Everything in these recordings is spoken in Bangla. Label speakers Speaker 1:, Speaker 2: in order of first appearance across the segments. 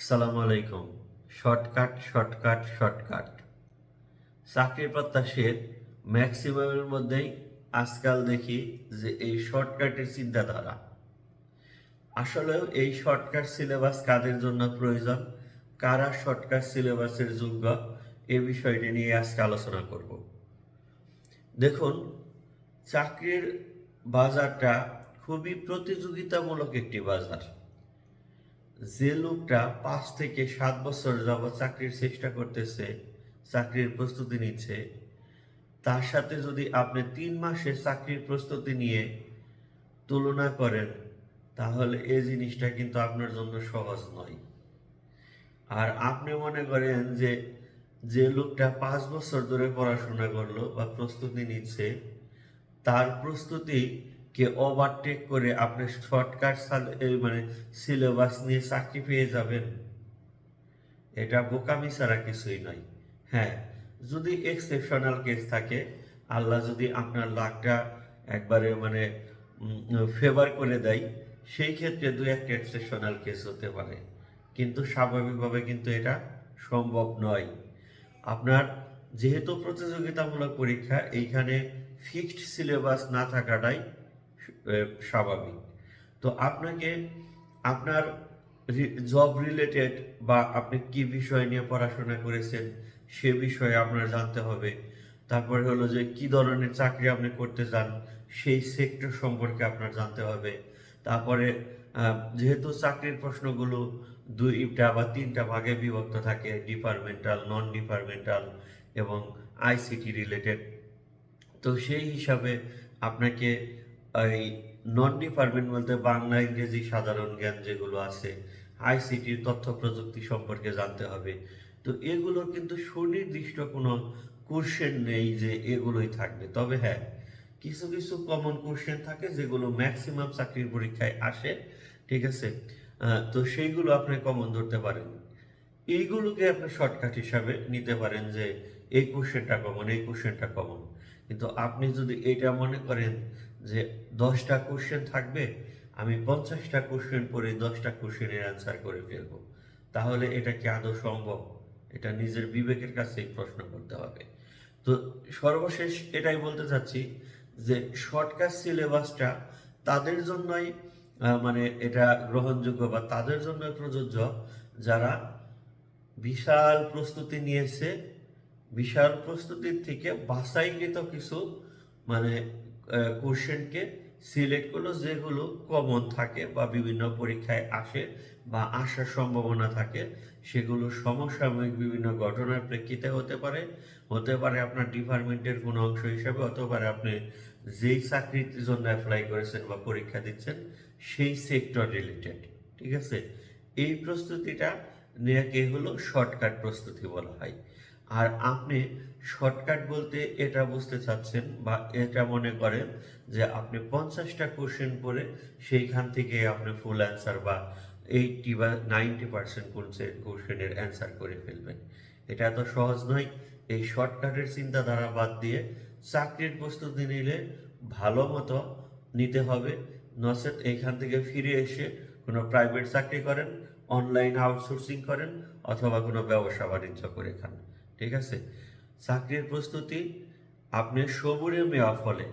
Speaker 1: সালাম আলাইকুম। Shortcut shortcut shortcut. চাকরির প্রত্যাশীর ম্যাক্সিমামের মধ্যেই আজকাল দেখি যে এই শর্টকাটের চিন্তাধারা। আসলেও এই শর্টকাট সিলেবাস কাদের জন্য প্রয়োজন? কারা শর্টকাট সিলেবাসের যোগ্য? এ বিষয়টি নিয়ে আজকে আলোচনা করব। দেখুন, চাকরির বাজারটা খুবই প্রতিযোগিতামূলক একটি বাজার। যে লোকটা পাঁচ থেকে সাত বছর যাবৎ চাকরির চেষ্টা করতেছে, চাকরির প্রস্তুতি নিচ্ছে, তার সাথে যদি আপনি তিন মাসে চাকরির প্রস্তুতি নিয়ে তুলনা করেন, তাহলে এই জিনিসটা কিন্তু আপনার জন্য সহজ নয়। আর আপনি মনে করেন যে যে লোকটা পাঁচ বছর ধরে পড়াশোনা করল বা প্রস্তুতি নিচ্ছে, তার প্রস্তুতি কে ওভারটেক করে আপনি শর্টকাট মানে সিলেবাস নিয়ে চাকরি পেয়ে যাবেন। এটা বোকামি ছাড়া কিছুই নয়। হ্যাঁ যদি এক্সেপশনাল কেস থাকে, আল্লাহ যদি আপনার লাখটা একবারে মানে ফেভার করে দেয়, সেই ক্ষেত্রে দু একটা এক্সেপশনাল কেস হতে পারে। কিন্তু স্বাভাবিকভাবে কিন্তু এটা সম্ভব নয়। আপনার যেহেতু প্রতিযোগিতামূলক পরীক্ষা, এইখানে ফিক্সড সিলেবাস না থাকাটাই স্বাভাবিক। তো আপনাকে আপনার জব রিলেটেড বা আপনি কি বিষয় নিয়ে পড়াশোনা করেছেন সে বিষয়ে আপনার জানতে হবে। তারপরে হলো যে কি ধরনের চাকরি আপনি করতে চান সেই সেক্টর সম্পর্কে আপনার জানতে হবে। তারপরে যেহেতু চাকরির প্রশ্নগুলো দুইটা বা তিনটা ভাগে বিভক্ত থাকে ডিপার্টমেন্টাল নন ডিপার্টমেন্টাল এবং আইসিটি রিলেটেড তো সেই হিসাবে আপনাকে এই নন ডিপার্টমেন্ট বলতে বাংলা, ইংরেজি, সাধারণ জ্ঞান যেগুলো আছে আইসিটির তথ্য প্রযুক্তি সম্পর্কে জানতে হবে। তো এগুলোর কিন্তু সুনির্দিষ্ট কোনো কোশ্চেন নেই যে এগুলোই থাকবে। তবে হ্যাঁ কিছু কিছু কমন কোশ্চেন থাকে যেগুলো ম্যাক্সিমাম চাকরির পরীক্ষায় আসে, ঠিক আছে? তো সেইগুলো আপনি কমন ধরতে পারেন। এইগুলোকে আপনি শর্টকাট হিসাবে নিতে পারেন যে, এই কোশ্চেনটা কমন এই কোশ্চেনটা কমন কিন্তু আপনি যদি এটা মনে করেন যে দশটা কোশ্চেন থাকবে, আমি পঞ্চাশটা কোশ্চেন পড়ে দশটা কোশ্চেনের অ্যান্সার করে ফেলব। তাহলে এটা কি আদৌ সম্ভব? এটা নিজের বিবেকের কাছেই প্রশ্ন করতে হবে। তো সর্বশেষ এটাই বলতে চাচ্ছি যে শর্টকাট সিলেবাসটা তাদের জন্যই মানে এটা গ্রহণযোগ্য বা তাদের জন্য প্রযোজ্য যারা বিশাল প্রস্তুতি নিয়েছে, বিশাল প্রস্তুতির থেকে বাছাইকৃত কিছু মানে কোশ্চেনকে সিলেক্ট করল যেগুলো কমন থাকে বা বিভিন্ন পরীক্ষায় আসে বা আসার সম্ভাবনা থাকে, সেগুলো সমসাময়িক বিভিন্ন ঘটনার প্রেক্ষিতে হতে পারে। হতে পারে আপনার ডিপার্টমেন্টের কোনো অংশ হিসাবে হতে পারে আপনি যেই চাকরির জন্য অ্যাপ্লাই করেছেন বা পরীক্ষা দিচ্ছেন, সেই সেক্টর রিলেটেড ঠিক আছে? এই প্রস্তুতিটা নেয়াকে হলো শর্টকাট প্রস্তুতি বলা হয়। আর আপনি শর্টকাট বলতে এটা বুঝতে চাচ্ছেন বা এটা মনে করেন যে আপনি পঞ্চাশটা কোশ্চেন পড়ে সেইখান থেকে আপনি ফুল অ্যান্সার বা এইটটি বা নাইনটি পার্সেন্ট কোশ্চেনের অ্যান্সার করে ফেলবেন। এটা এত সহজ নয়। এই শর্টকাটের চিন্তাধারা বাদ দিয়ে চাকরির প্রস্তুতি নিলে ভালো মতো নিতে হবে। নচেত এইখান থেকে ফিরে এসে কোনো প্রাইভেট চাকরি করেন অনলাইন আউটসোর্সিং করেন অথবা কোনো ব্যবসা বাণিজ্য করে খান। ঠিক আছে? চাকরির প্রস্তুতি আপনি সবুরে মেওয়া ফলে,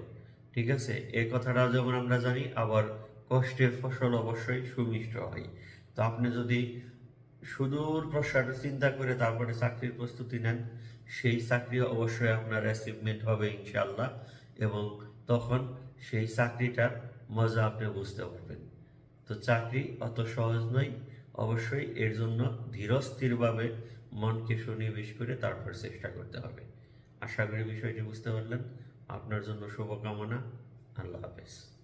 Speaker 1: ঠিক আছে? এই কথাটা যেমন আমরা জানি, আবার কষ্টের ফসল অবশ্যই সুমিষ্ট হয়। তো আপনি যদি সুদূর প্রসার চিন্তা করে তারপরে চাকরির প্রস্তুতি নেন, সেই চাকরি অবশ্যই আপনার অ্যাচিভমেন্ট হবে ইনশাল্লাহ এবং তখন সেই চাকরিটার মজা আপনি বুঝতে পারবেন। তো চাকরি অত সহজ নয়, অবশ্যই এর জন্য ধীরস্থিরভাবে মনকে সুনিবেশ করে তারপর চেষ্টা করতে হবে। আশা করি বিষয়টি বুঝতে পারলেন। আপনার জন্য শুভকামনা। আল্লাহ হাফেজ।